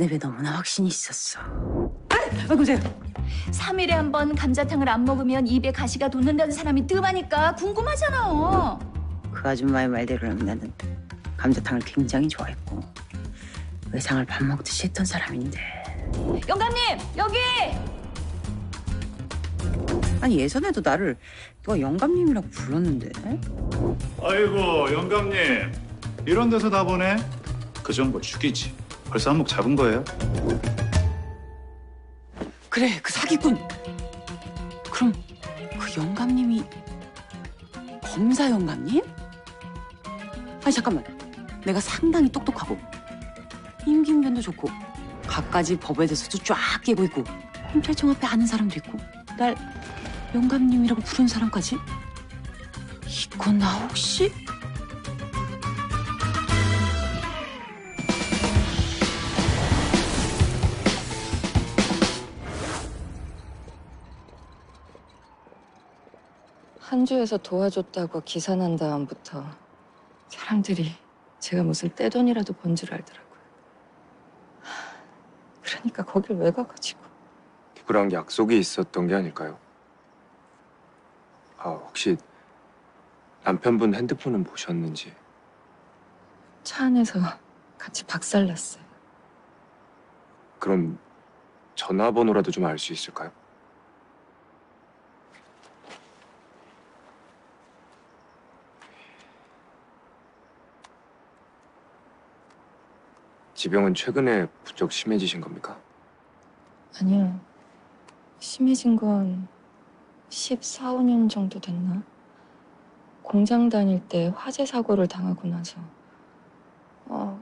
스냅에 너무나 확신이 있었어. 아이고 제 3일에 한 번 감자탕을 안 먹으면 입에 가시가 돋는다는 사람이 뜸하니까 궁금하잖아. 그 아줌마의 말대로라면 나는 감자탕을 굉장히 좋아했고 외상을 밥 먹듯이 했던 사람인데. 영감님 여기! 아니 예전에도 나를 누가 영감님이라고 불렀는데? 아이고 영감님. 이런 데서 다 보네 그 정보 죽이지 벌써 한몫 잡은 거예요? 그래 그 사기꾼. 그럼 그 영감님이 검사 영감님? 아니 잠깐만. 내가 상당히 똑똑하고 임기응변도 좋고 갖가지 법에 대해서도 쫙 깨고 있고 검찰청 앞에 아는 사람도 있고 날 영감님이라고 부르는 사람까지? 이거 나 혹시 한주에서 도와줬다고 기사 난 다음부터 사람들이 제가 무슨 떼돈이라도 번 줄 알더라고요. 하, 그러니까 거길 왜 가가지고. 누구랑 약속이 있었던 게 아닐까요? 아, 혹시 남편분 핸드폰은 보셨는지 차 안에서 같이 박살났어요. 그럼 전화번호라도 좀 알 수 있을까요? 지병은 최근에 부쩍 심해지신 겁니까? 아니요. 심해진 건 14, 5년 정도 됐나? 공장 다닐 때 화재 사고를 당하고 나서. 어,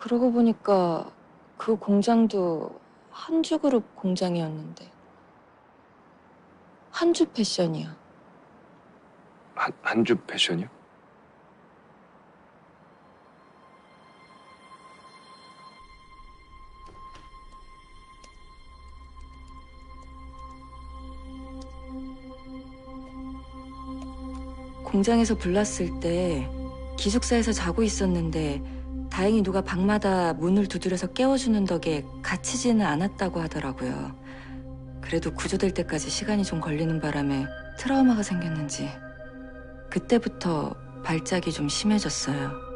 그러고 보니까 그 공장도 한주그룹 공장이었는데. 한주 패션이야. 한, 한주 패션이요? 공장에서 불났을 때 기숙사에서 자고 있었는데 다행히 누가 방마다 문을 두드려서 깨워주는 덕에 갇히지는 않았다고 하더라고요. 그래도 구조될 때까지 시간이 좀 걸리는 바람에 트라우마가 생겼는지 그때부터 발작이 좀 심해졌어요.